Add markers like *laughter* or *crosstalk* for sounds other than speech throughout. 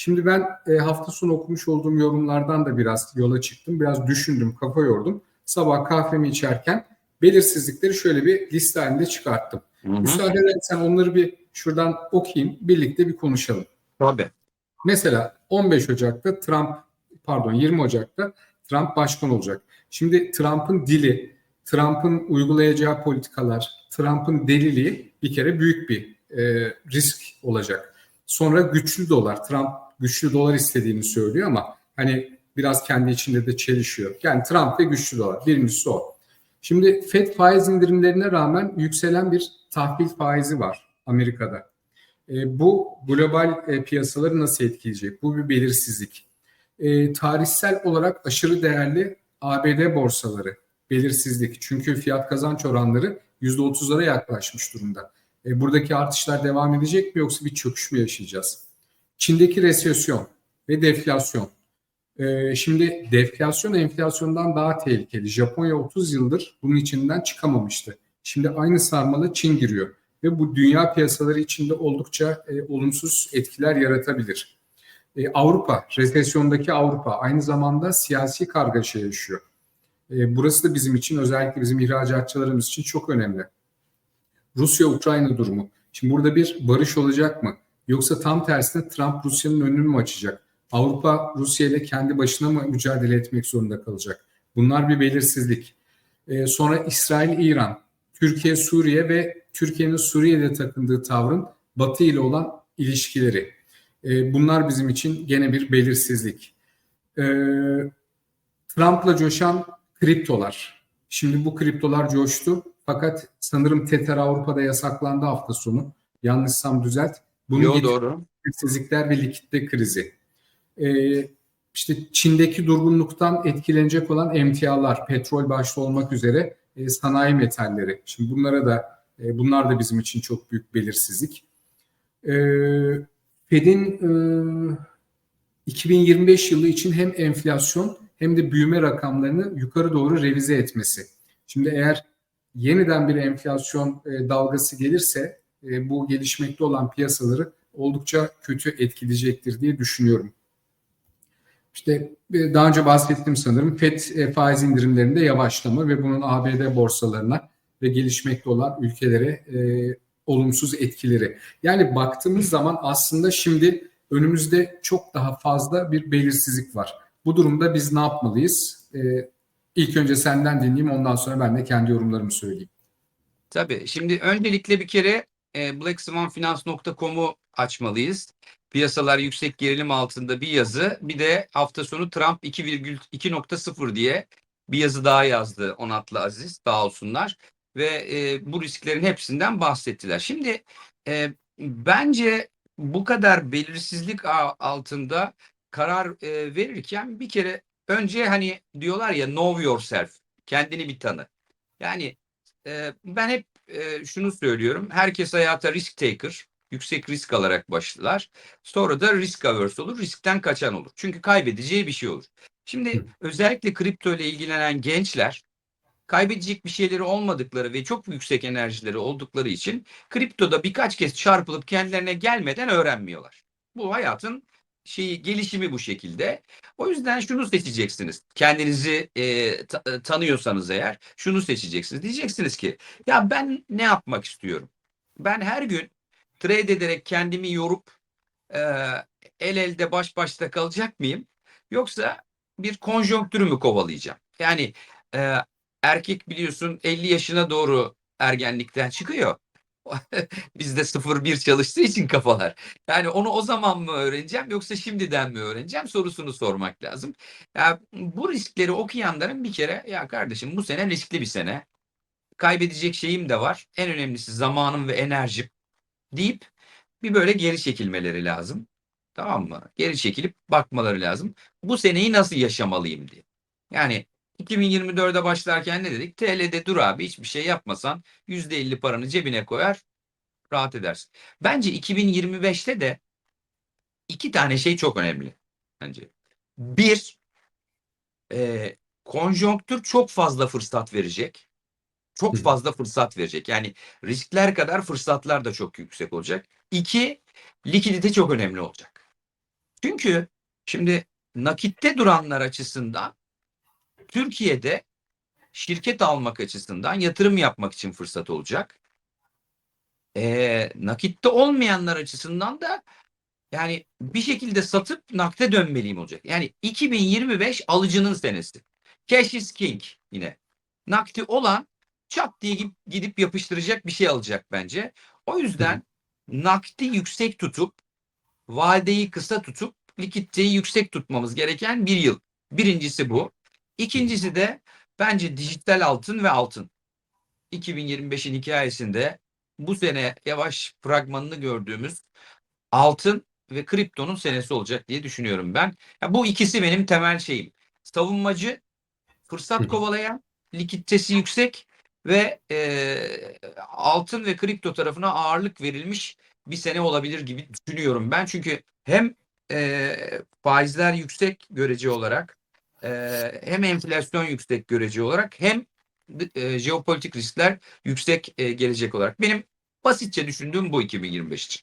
Şimdi ben e, hafta sonu okumuş olduğum yorumlardan da biraz yola çıktım. Biraz düşündüm, kafa yordum. Sabah kahvemi içerken belirsizlikleri şöyle bir liste halinde çıkarttım. Hı hı. Müsaade edersen onları bir şuradan okuyayım, birlikte bir konuşalım. Tabii. Mesela 15 Ocak'ta Trump, pardon 20 Ocak'ta Trump başkan olacak. Şimdi Trump'ın dili, Trump'ın uygulayacağı politikalar, Trump'ın deliliği bir kere büyük bir e, risk olacak. Sonra güçlü dolar. Trump güçlü dolar istediğini söylüyor ama hani biraz kendi içinde de çelişiyor. Yani Trump ve güçlü dolar. Birincisi o. Şimdi FED faiz indirimlerine rağmen yükselen bir tahvil faizi var Amerika'da. E, bu global e, piyasaları nasıl etkileyecek? Bu bir belirsizlik. E, tarihsel olarak aşırı değerli ABD borsaları belirsizlik. Çünkü fiyat kazanç oranları %30'lara yaklaşmış durumda. E, buradaki artışlar devam edecek mi yoksa bir çöküş mü yaşayacağız? Çin'deki resesyon ve deflasyon. E, şimdi deflasyon enflasyondan daha tehlikeli. Japonya 30 yıldır bunun içinden çıkamamıştı. Şimdi aynı sarmala Çin giriyor ve bu dünya piyasaları içinde oldukça e, olumsuz etkiler yaratabilir. E, Avrupa, resesyondaki Avrupa aynı zamanda siyasi kargaşa yaşıyor. E, burası da bizim için özellikle bizim ihracatçılarımız için çok önemli. Rusya-Ukrayna durumu. Şimdi burada bir barış olacak mı? Yoksa tam tersine Trump Rusya'nın önünü mü açacak? Avrupa Rusya ile kendi başına mı mücadele etmek zorunda kalacak? Bunlar bir belirsizlik. E, sonra İsrail-İran, Türkiye-Suriye ve Türkiye'nin Suriye'de takındığı tavrın Batı ile olan ilişkileri. E, bunlar bizim için gene bir belirsizlik. E, Trump'la coşan kriptolar. Şimdi bu kriptolar coştu. Fakat sanırım Tether Avrupa'da yasaklandı hafta sonu. Yanlışsam düzelt. Bunu Yo, doğru. belirsizlikler ve likitte krizi. Ee, işte Çin'deki durgunluktan etkilenecek olan emtialar, petrol başta olmak üzere e, sanayi metalleri. Şimdi bunlara da e, bunlar da bizim için çok büyük belirsizlik. Ee, Fed'in e, 2025 yılı için hem enflasyon hem de büyüme rakamlarını yukarı doğru revize etmesi. Şimdi eğer yeniden bir enflasyon e, dalgası gelirse e, bu gelişmekte olan piyasaları oldukça kötü etkileyecektir diye düşünüyorum. İşte e, daha önce bahsettim sanırım FED e, faiz indirimlerinde yavaşlama ve bunun ABD borsalarına ve gelişmekte olan ülkelere e, olumsuz etkileri. Yani baktığımız zaman aslında şimdi önümüzde çok daha fazla bir belirsizlik var. Bu durumda biz ne yapmalıyız? E, ilk önce senden dinleyeyim ondan sonra ben de kendi yorumlarımı söyleyeyim. Tabii. Şimdi öncelikle bir kere e, blackswanfinance.com'u açmalıyız. Piyasalar yüksek gerilim altında bir yazı. Bir de hafta sonu Trump 2,2.0 diye bir yazı daha yazdı Onatlı Aziz. Sağ olsunlar. Ve e, bu risklerin hepsinden bahsettiler. Şimdi e, bence bu kadar belirsizlik altında karar e, verirken bir kere önce hani diyorlar ya know yourself. Kendini bir tanı. Yani e, ben hep e, şunu söylüyorum. Herkes hayata risk taker, yüksek risk alarak başlar. Sonra da risk averse olur, riskten kaçan olur. Çünkü kaybedeceği bir şey olur. Şimdi özellikle kripto ile ilgilenen gençler kaybedecek bir şeyleri olmadıkları ve çok yüksek enerjileri oldukları için kriptoda birkaç kez çarpılıp kendilerine gelmeden öğrenmiyorlar. Bu hayatın şeyi gelişimi bu şekilde. O yüzden şunu seçeceksiniz. Kendinizi e, e, tanıyorsanız eğer şunu seçeceksiniz. Diyeceksiniz ki ya ben ne yapmak istiyorum? Ben her gün trade ederek kendimi yorup e, el elde baş başta kalacak mıyım? Yoksa bir konjonktürü mü kovalayacağım? Yani e, erkek biliyorsun 50 yaşına doğru ergenlikten çıkıyor. *laughs* Bizde 0-1 çalıştığı için kafalar. Yani onu o zaman mı öğreneceğim yoksa şimdiden mi öğreneceğim sorusunu sormak lazım. Ya bu riskleri okuyanların bir kere ya kardeşim bu sene riskli bir sene. Kaybedecek şeyim de var. En önemlisi zamanım ve enerjim deyip bir böyle geri çekilmeleri lazım. Tamam mı? Geri çekilip bakmaları lazım. Bu seneyi nasıl yaşamalıyım diye. Yani 2024'e başlarken ne dedik? TL'de dur abi hiçbir şey yapmasan %50 paranı cebine koyar rahat edersin. Bence 2025'te de iki tane şey çok önemli. Bence. Bir, e, konjonktür çok fazla fırsat verecek. Çok fazla fırsat verecek. Yani riskler kadar fırsatlar da çok yüksek olacak. İki, likidite çok önemli olacak. Çünkü şimdi nakitte duranlar açısından Türkiye'de şirket almak açısından yatırım yapmak için fırsat olacak. Ee, nakitte olmayanlar açısından da yani bir şekilde satıp nakde dönmeliyim olacak. Yani 2025 alıcının senesi. Cash is king yine. Nakdi olan çat diye gidip yapıştıracak bir şey alacak bence. O yüzden nakdi yüksek tutup vadeyi kısa tutup likiditeyi yüksek tutmamız gereken bir yıl. Birincisi bu. İkincisi de bence dijital altın ve altın. 2025'in hikayesinde bu sene yavaş fragmanını gördüğümüz altın ve kriptonun senesi olacak diye düşünüyorum ben. Ya bu ikisi benim temel şeyim. Savunmacı, fırsat kovalayan, likiditesi yüksek ve e, altın ve kripto tarafına ağırlık verilmiş bir sene olabilir gibi düşünüyorum ben. Çünkü hem e, faizler yüksek görece olarak e, hem enflasyon yüksek görece olarak hem e, jeopolitik riskler yüksek e, gelecek olarak. Benim basitçe düşündüğüm bu 2025 için.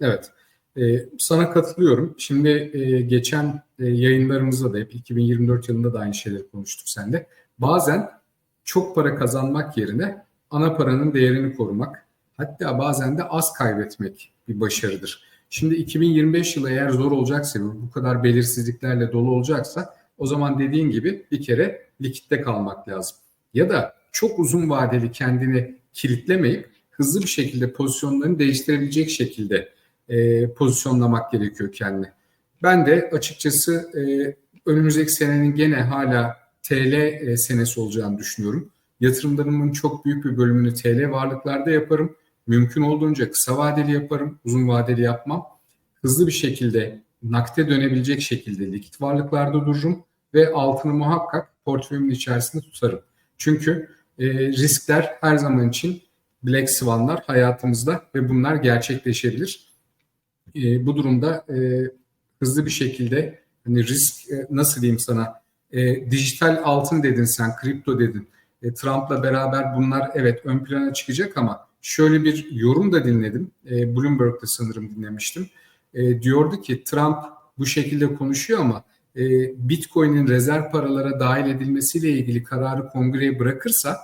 Evet. Ee, sana katılıyorum. Şimdi e, geçen e, yayınlarımızda da hep 2024 yılında da aynı şeyleri konuştuk seninle. Bazen çok para kazanmak yerine ana paranın değerini korumak, hatta bazen de az kaybetmek bir başarıdır. Şimdi 2025 yılı eğer zor olacaksa, bu kadar belirsizliklerle dolu olacaksa o zaman dediğin gibi bir kere likitte kalmak lazım. Ya da çok uzun vadeli kendini kilitlemeyip hızlı bir şekilde pozisyonlarını değiştirebilecek şekilde e, pozisyonlamak gerekiyor kendini. Ben de açıkçası e, önümüzdeki senenin gene hala TL e, senesi olacağını düşünüyorum. Yatırımlarımın çok büyük bir bölümünü TL varlıklarda yaparım. Mümkün olduğunca kısa vadeli yaparım, uzun vadeli yapmam. Hızlı bir şekilde nakde dönebilecek şekilde likit varlıklarda dururum ve altını muhakkak portföyümün içerisinde tutarım. Çünkü e, riskler her zaman için Black Swan'lar hayatımızda ve bunlar gerçekleşebilir. E, bu durumda e, hızlı bir şekilde hani risk e, nasıl diyeyim sana e, dijital altın dedin sen, kripto dedin. E, Trump'la beraber bunlar evet ön plana çıkacak ama şöyle bir yorum da dinledim. E, Bloomberg'da sanırım dinlemiştim. E, diyordu ki Trump bu şekilde konuşuyor ama e, Bitcoin'in rezerv paralara dahil edilmesiyle ilgili kararı kongreye bırakırsa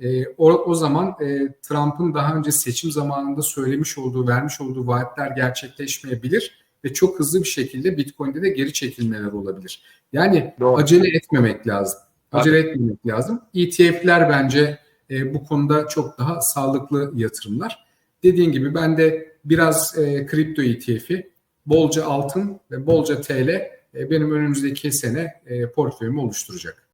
e, o, o zaman e, Trump'ın daha önce seçim zamanında söylemiş olduğu, vermiş olduğu vaatler gerçekleşmeyebilir ve çok hızlı bir şekilde Bitcoin'de de geri çekilmeler olabilir. Yani Doğru. acele etmemek lazım. Acele etmemek lazım. ETF'ler bence e, bu konuda çok daha sağlıklı yatırımlar. Dediğin gibi ben de biraz e, kripto ETF'i, bolca altın ve bolca TL benim önümüzdeki sene e, portföyümü oluşturacak.